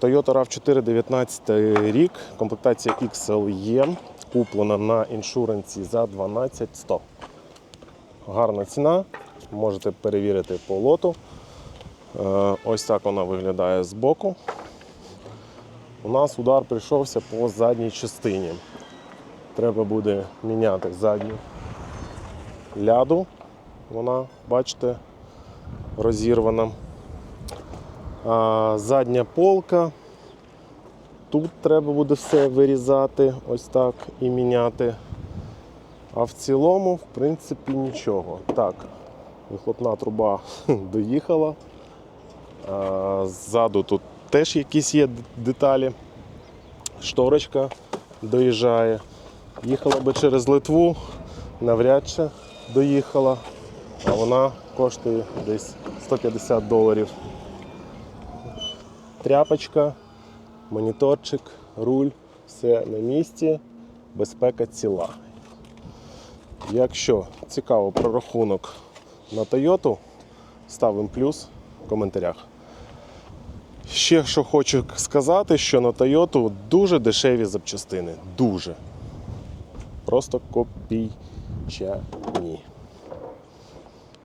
Toyota RAV4 19 рік, комплектація XLE, куплена на іншуренсі за 12100. Гарна ціна, можете перевірити по лоту. Е, Ось так вона виглядає збоку. У нас удар прийшовся по задній частині. Треба буде міняти задню ляду. Вона, бачите, розірвана. Задня полка. Тут треба буде все вирізати, ось так і міняти. А в цілому, в принципі, нічого. Так, вихлопна труба доїхала. Ззаду тут теж якісь є деталі. Шторочка доїжджає. Їхала би через Литву, навряд чи доїхала, а вона коштує десь 150 доларів. Тряпочка, моніторчик, руль, все на місці, безпека ціла. Якщо цікаво про рахунок на Toyota, ставимо плюс в коментарях. Ще що хочу сказати, що на Toyota дуже дешеві запчастини. Дуже. Просто копійчані.